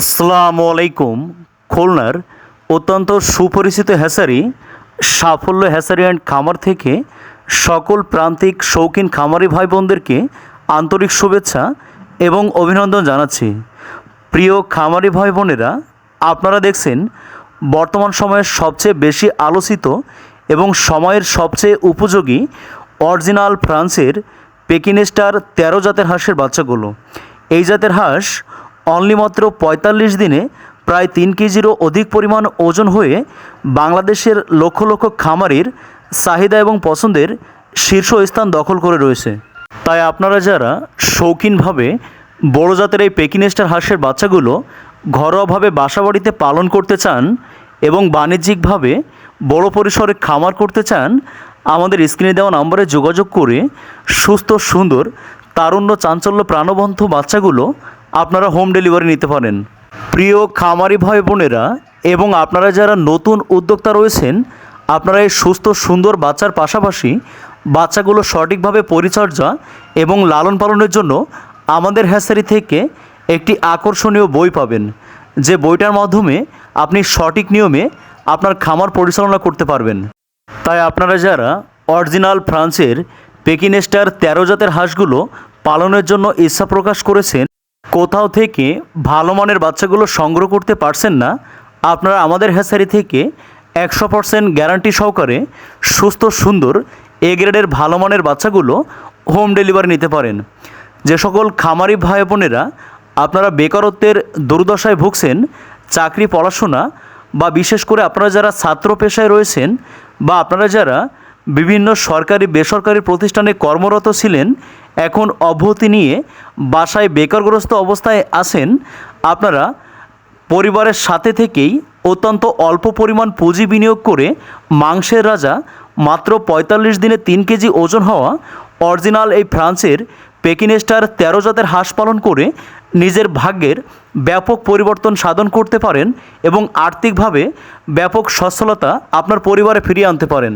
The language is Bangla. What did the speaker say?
আসসালামু আলাইকুম, খুলনার অত্যন্ত সুপরিচিত হ্যাসারি, সাফল্য হ্যাসারি অ্যান্ড খামার থেকে সকল প্রান্তিক শৌখিন খামারি ভাই বোনদেরকে আন্তরিক শুভেচ্ছা এবং অভিনন্দন জানাচ্ছি। প্রিয় খামারি ভাই বোনেরা আপনারা দেখছেন বর্তমান সময়ের সবচেয়ে বেশি আলোচিত এবং সময়ের সবচেয়ে উপযোগী অরিজিনাল ফ্রান্সের পেকিনেস্টার তেরো জাতের হাঁসের বাচ্চাগুলো। এই জাতের হাঁস অনলি মাত্র পঁয়তাল্লিশ দিনে প্রায় তিন কেজিরও অধিক পরিমাণ ওজন হয়ে বাংলাদেশের লক্ষ লক্ষ খামারির চাহিদা এবং পছন্দের শীর্ষ স্থান দখল করে রয়েছে। তাই আপনারা যারা শৌখিনভাবে বড় জাতের এই পেকিনেস্টার হাঁসের বাচ্চাগুলো ঘরোয়াভাবে বাসাবাড়িতে পালন করতে চান এবং বাণিজ্যিকভাবে বড় পরিসরে খামার করতে চান, আমাদের স্ক্রিনে দেওয়া নম্বরে যোগাযোগ করে সুস্থ, সুন্দর, তারুণ্য, চাঞ্চল্য, প্রাণবন্ত বাচ্চাগুলো আপনারা হোম ডেলিভারি নিতে পারেন। প্রিয় খামারি ভাই বোনেরা এবং আপনারা যারা নতুন উদ্যোক্তা রয়েছেন, আপনারা এই সুস্থ, সুন্দর বাচ্চার পাশাপাশি বাচ্চাগুলো সঠিকভাবে পরিচর্যা এবং লালন পালনের জন্য আমাদের হ্যাসারি থেকে একটি আকর্ষণীয় বই পাবেন। যে বইটার মাধ্যমে আপনি সঠিক নিয়মে আপনার খামার পরিচালনা করতে পারবেন। তাই আপনারা যারা অরিজিনাল ফ্রান্সের পেকিনেস্টার তেরো জাতের হাঁসগুলো পালনের জন্য ইচ্ছা প্রকাশ করেছেন কোথাও থেকে ভালো মানের বাচ্চাগুলো সংগ্রহ করতে পারছেন না, আপনারা আমাদের হ্যাসারি থেকে একশো পার্সেন্ট গ্যারান্টি সহকারে সুস্থ, সুন্দর, এ গ্রেডের ভালো মানের বাচ্চাগুলো হোম ডেলিভারি নিতে পারেন। যে সকল খামারি ভাই বোনেরা আপনারা বেকারত্বের দুর্দশায় ভুগছেন, চাকরি, পড়াশোনা বা বিশেষ করে আপনারা যারা ছাত্র পেশায় রয়েছেন বা আপনারা যারা বিভিন্ন সরকারি, বেসরকারি প্রতিষ্ঠানে কর্মরত ছিলেন এখন অব্যাহতি নিয়ে বাসায় বেকারগ্রস্ত অবস্থায় আছেন আপনারা। পরিবারের সাথে থেকেই অত্যন্ত অল্প পরিমাণ পুঁজি বিনিয়োগ করে মাংসের রাজা, মাত্র পঁয়তাল্লিশ দিনে তিন কেজি ওজন হওয়া অরিজিনাল এই ফ্রান্সের পেকিনেস্টার তেরো জাতের হাঁস পালন করে নিজের ভাগ্যের ব্যাপক পরিবর্তন সাধন করতে পারেন এবং আর্থিকভাবে ব্যাপক সচ্ছলতা আপনার পরিবারে ফিরিয়ে আনতে পারেন।